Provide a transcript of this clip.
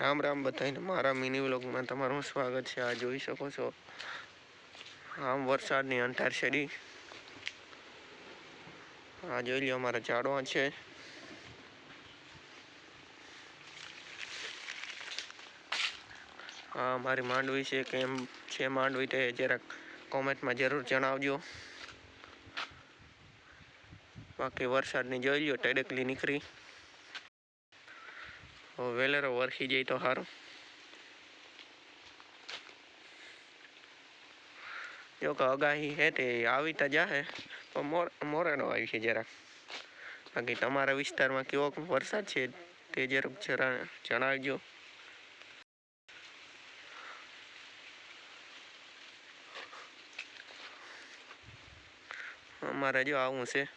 રામ રામ બધાને મારા મિની વ્લોગમાં તમારું સ્વાગત છે. આ જોઈ શકો છો. આમ વરસાદની અંતારસરી આ જોઈ લ્યો, અમારા ઝાડવા છે. આ મારી માંડવી છે, કેમ છે માંડવી તે જરાક કોમેન્ટમાં જરૂર જણાવજો. બાકી વરસાદની જોઈ લ્યો ટેડકલી નીકળી. વેલેરો વરસી જાય તો સારું જો કે અગાહી હે તે આવી તો જાહે પણ મોર મોરેનો આવી છે જરાક બાકી તમારા વિસ્તારમાં કેવો વરસાદ છે તે જરાક જરા જણાવજો અમારે જો આવું છે